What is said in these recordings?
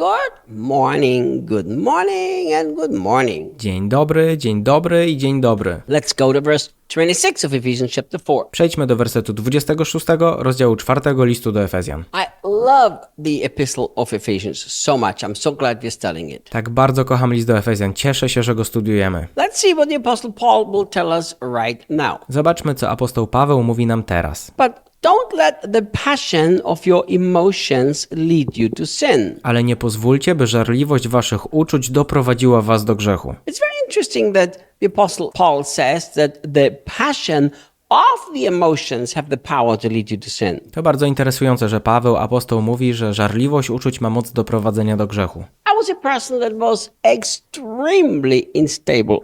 Good morning, good morning, and good morning. Dzień dobry, dzień dobry i dzień dobry. Let's go to verse 26 of Ephesians chapter 4. Przejdźmy do wersetu 26, rozdziału 4 listu do Efezjan. I love the epistle of Ephesians so much. I'm so glad we're studying it. Tak bardzo kocham list do Efezjan. Cieszę się, że go studiujemy. Let's see what the apostle Paul will tell us right now. Zobaczmy, co apostoł Paweł mówi nam teraz. But don't let the passion of your emotions lead you to sin. Ale nie pozwólcie, by żarliwość waszych uczuć doprowadziła was do grzechu. It's very interesting that the apostle Paul says that the passion of the emotions have the power to lead you to sin. To bardzo interesujące, że Paweł, apostoł, mówi, że żarliwość uczuć ma moc do prowadzenia do grzechu. Was a person that was extremely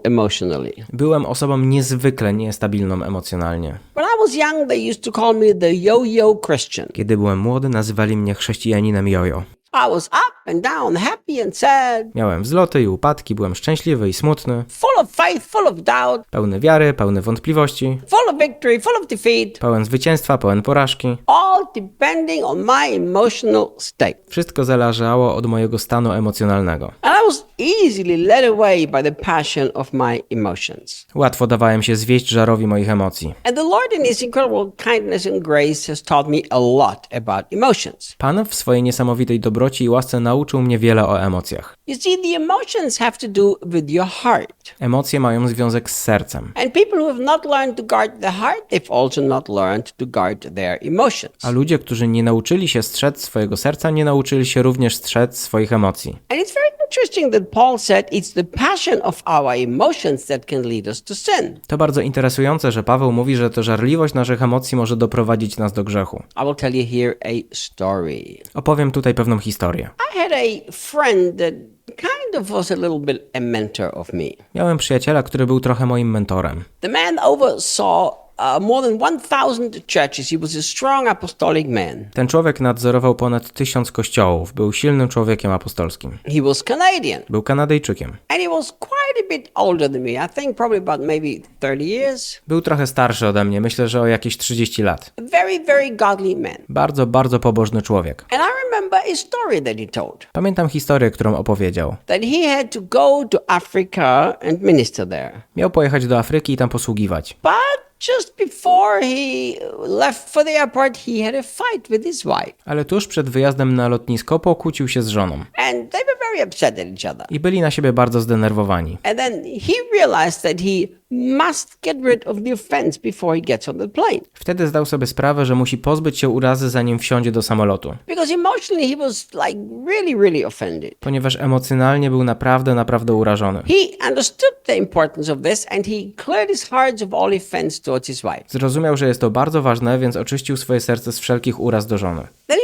emotionally. Byłem osobą niezwykle niestabilną emocjonalnie. When I was young, they used to call me the yo-yo Christian. Kiedy byłem młody, nazywali mnie chrześcijaninem jojo. I was up and down, happy and sad, Miałem wzloty i upadki, byłem szczęśliwy i smutny, full of faith, full of doubt, pełny wiary, pełny wątpliwości, full of victory, full of defeat, pełen zwycięstwa, pełen porażki. all depending on my emotional state. Wszystko zależało od mojego stanu emocjonalnego. And I was easily led away by the passion of my emotions. Łatwo dawałem się zwieść żarowi moich emocji. And the Lord, in His incredible kindness and grace, has taught me a lot about emotions. Pan w swojej niesamowitej dobroci i łasce nauczył mnie wiele o emocjach. You see, the emotions have to do with your heart. Emocje mają związek z sercem, And people who have not learned to guard the heart, they've also not learned to guard their emotions. a ludzie, którzy nie nauczyli się strzec swojego serca, nie nauczyli się również strzec swoich emocji. And it's very interesting that Paul said it's the passion of our emotions that can lead us to sin. To bardzo interesujące, że Paweł mówi, że to żarliwość naszych emocji może doprowadzić nas do grzechu. I will tell you here a story. Opowiem tutaj pewną historię. I had a friend that kind of was a little bit a mentor of me. Miałem przyjaciela, który był trochę moim mentorem. The man oversaw more than 1,000 churches. He was a strong apostolic man. Ten człowiek nadzorował ponad tysiąc kościołów, był silnym człowiekiem apostolskim. He was Canadian. Był Kanadyjczykiem. And he was quite a bit older than me. I think probably about maybe 30 years. Był trochę starszy ode mnie, myślę, że o jakieś 30 lat. Very, very godly man. Bardzo, bardzo pobożny człowiek. And I remember a story that he told Pamiętam historię, którą opowiedział. that he had to go to Africa and minister there. Miał pojechać do Afryki i tam posługiwać. But just before he left for the airport, he had a fight with his wife. Ale tuż przed wyjazdem na lotnisko pokłócił się z żoną. And they were very upset at each other. I byli na siebie bardzo zdenerwowani. And then he realized that he must get rid of the offense before he gets on the plane. Wtedy zdał sobie sprawę, że musi pozbyć się urazy, zanim wsiądzie do samolotu. Because emotionally he was like really, really offended. Ponieważ emocjonalnie był naprawdę, naprawdę urażony. He understood the importance of this and he cleared his heart of all offense towards his wife. Zrozumiał, że jest to bardzo ważne, więc oczyścił swoje serce z wszelkich uraz do żony. Then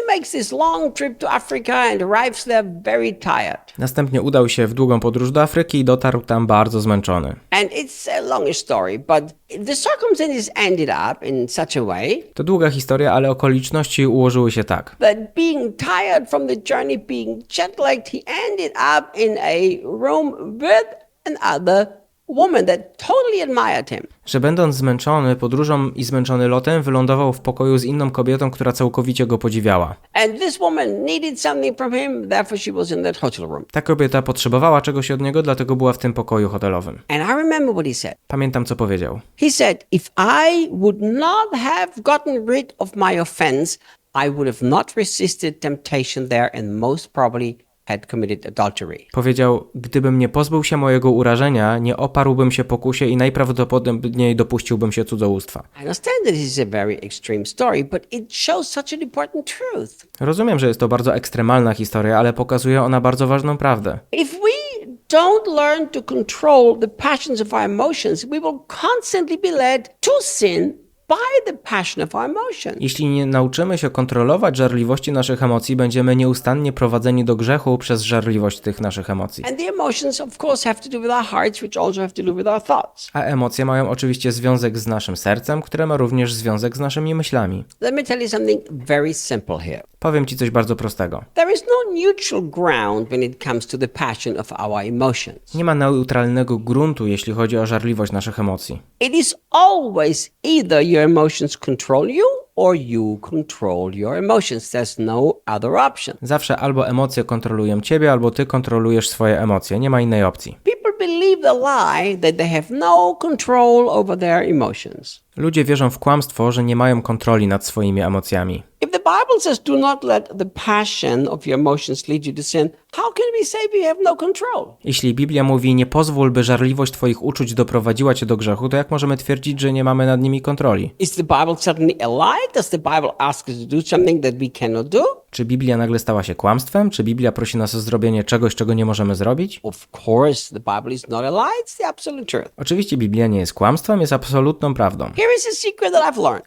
Następnie udał się w długą podróż do Afryki i dotarł tam bardzo zmęczony. And it's a long story, but the circumstances ended up in such a way To długa historia, ale okoliczności ułożyły się tak. that being tired from the journey, being jet lagged, he ended up in a room with another woman that totally admired him. Że będąc zmęczony podróżą i zmęczony lotem, wylądował w pokoju z inną kobietą, która całkowicie go podziwiała. And this woman needed something from him, therefore she was in that hotel room. Ta kobieta potrzebowała czegoś od niego, dlatego była w tym pokoju hotelowym. And I remember what he said. Pamiętam, co powiedział. He said, If I would not have gotten rid of my offense, I would have not resisted temptation there and most probably. Powiedział, gdybym nie pozbył się mojego urażenia, nie oparłbym się pokusie i najprawdopodobniej dopuściłbym się cudzołóstwa. I understand that this is a very extreme story, but it shows such an important truth. Rozumiem, że jest to bardzo ekstremalna historia, ale pokazuje ona bardzo ważną prawdę. Jeśli nie nauczymy się kontrolować żarliwości naszych emocji, będziemy nieustannie prowadzeni do grzechu przez żarliwość tych naszych emocji. And the emotions, of course, have to do with our hearts, which also have to do with our thoughts. A emocje mają oczywiście związek z naszym sercem, które ma również związek z naszymi myślami. Let me tell you something very simple here. Powiem Ci coś bardzo prostego. There is no neutral ground when it comes to the passion of our emotions. Nie ma neutralnego gruntu, jeśli chodzi o żarliwość naszych emocji. It is always either your emotions control you or you control your emotions. There's no other option. Zawsze albo emocje kontrolują ciebie, albo ty kontrolujesz swoje emocje. Nie ma innej opcji. People believe the lie that they have no control over their emotions. Ludzie wierzą w kłamstwo, że nie mają kontroli nad swoimi emocjami. If the Bible says do not let the passion of your emotions lead you to sin, no? Jeśli Biblia mówi nie pozwól, by żarliwość twoich uczuć doprowadziła cię do grzechu, to jak możemy twierdzić, że nie mamy nad nimi kontroli? Czy Biblia nagle stała się kłamstwem? Czy Biblia prosi nas o zrobienie czegoś, czego nie możemy zrobić? Oczywiście Biblia nie jest kłamstwem, jest absolutną prawdą.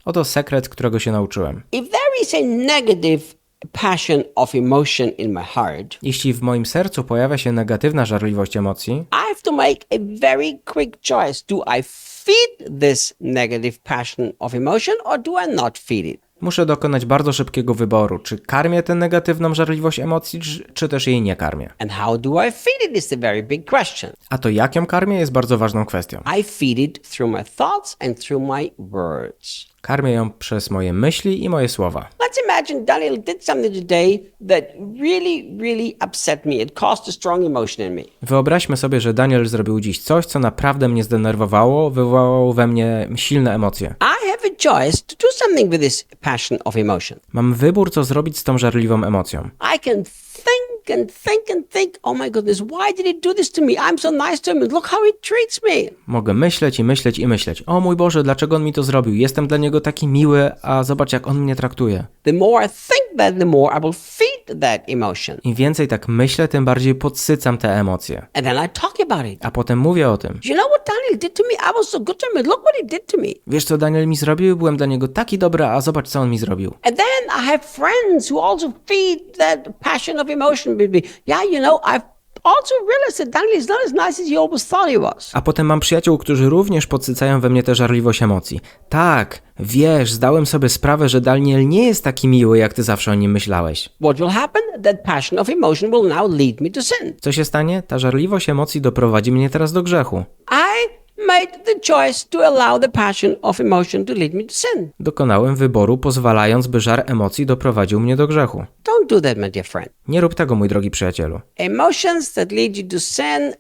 Oto sekret, którego się nauczyłem. If there is a negative passion of emotion in my heart, Jeśli w moim sercu pojawia się negatywna żarliwość emocji, I have to make a very quick choice. Do I feed this negative passion of emotion or do I not feed it? muszę dokonać bardzo szybkiego wyboru, czy karmię tę negatywną żarliwość emocji, czy, czy też jej nie karmię. And how do I feed it is the very big question. A to jak ją karmię jest bardzo ważną kwestią. I feed it through my thoughts and through my words. Karmię ją przez moje myśli i moje słowa. Let's imagine Daniel did something today that really, really upset me. It caused a strong emotion in me. Wyobraźmy sobie, że Daniel zrobił dziś coś, co naprawdę mnie zdenerwowało, wywołało we mnie silne emocje. I have a choice to do something with this passion of emotion. Mam wybór, co zrobić z tą żarliwą emocją. I can think and think and think, oh my goodness, why did he do this to me? I'm so nice to him. Look how he treats me. Mogę myśleć i myśleć i myśleć. O mój Boże, dlaczego on mi to zrobił? Jestem dla niego taki miły, a zobacz jak on mnie traktuje. The more I think that, the more I will feed that emotion. Im więcej tak myślę, tym bardziej podsycam te emocje. And then I talk about it. A potem mówię o tym. You know what Daniel did to me? I was so good to him. Look what he did to me. Wiesz co Daniel mi zrobił? Byłem dla niego taki dobry, a zobacz co on mi zrobił. And then I have friends who also feed that passion of emotion with me. Yeah, you know, I've also realized that Daniel is not as nice as he always thought he was. A potem mam przyjaciół, którzy również podsycają we mnie tę żarliwość emocji. Tak, wiesz, zdałem sobie sprawę, że Daniel nie jest taki miły, jak ty zawsze o nim myślałeś. What will happen? That passion of emotion will now lead me to sin. Co się stanie? Ta żarliwość emocji doprowadzi mnie teraz do grzechu. I made the choice to allow the passion of emotion to lead me to sin. Dokonałem wyboru, pozwalając, by żar emocji doprowadził mnie do grzechu. Don't do that, my dear friend. Nie rób tego, mój drogi przyjacielu. Emotions that lead you to sin,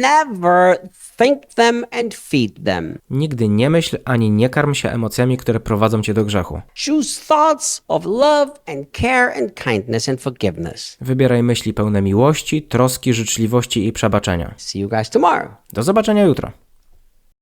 never think them and feed them. Nigdy nie myśl ani nie karm się emocjami, które prowadzą cię do grzechu. Choose thoughts of love and care and kindness and forgiveness. Wybieraj myśli pełne miłości, troski, życzliwości i przebaczenia. See you guys tomorrow. Do zobaczenia jutro.